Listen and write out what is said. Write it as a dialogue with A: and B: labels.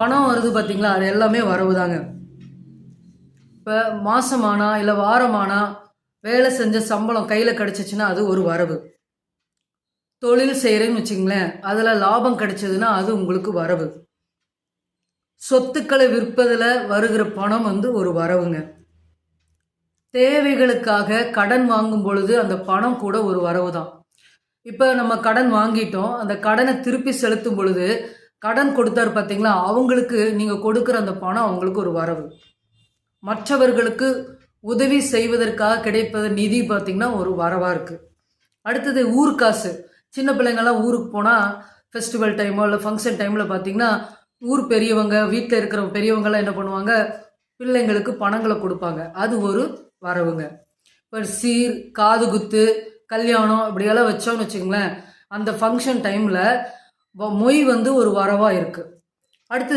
A: பணம் வருது பார்த்தீங்களா அது எல்லாமே வரவு தாங்க இப்போ மாசமானா இல்லை வாரமானா வேலை செஞ்ச சம்பளம் கையில் கிடச்சிச்சின்னா அது ஒரு வரவு. தொழில் செய்கிறேன்னு வச்சுங்களேன் அதில் லாபம் கிடைச்சதுன்னா அது உங்களுக்கு வரவு. சொத்துக்களை விற்பதில் வருகிற பணம் வந்து ஒரு வரவுங்க. தேவைகளுக்காக கடன் வாங்கும் பொழுது அந்த பணம் கூட ஒரு வரவு தான் இப்போ நம்ம கடன் வாங்கிட்டோம் அந்த கடனை திருப்பி செலுத்தும் பொழுது கடன் கொடுத்தாரு பார்த்தீங்களா அவங்களுக்கு நீங்கள் கொடுக்குற அந்த பணம் அவங்களுக்கு ஒரு வரவு. மற்றவர்களுக்கு உதவி செய்வதற்காக கிடைப்பது நிதி பார்த்தீங்கன்னா ஒரு வரவாக இருக்குது அடுத்தது ஊர்க்காசு சின்ன பிள்ளைங்கள்லாம் ஊருக்கு போனால் ஃபெஸ்டிவல் டைமோ இல்லை ஃபங்க்ஷன் டைமில் பார்த்தீங்கன்னா ஊர் பெரியவங்க வீட்டில் இருக்கிற பெரியவங்கெல்லாம் என்ன பண்ணுவாங்க? பிள்ளைங்களுக்கு பணங்களை கொடுப்பாங்க. அது ஒரு வரவுங்க. இப்போ சீர் காது குத்து கல்யாணம் இப்படியெல்லாம் வச்சோம்னு வச்சுங்களேன் அந்த ஃபங்க்ஷன் டைமில் மொய் வந்து ஒரு வரவாக இருக்குது அடுத்து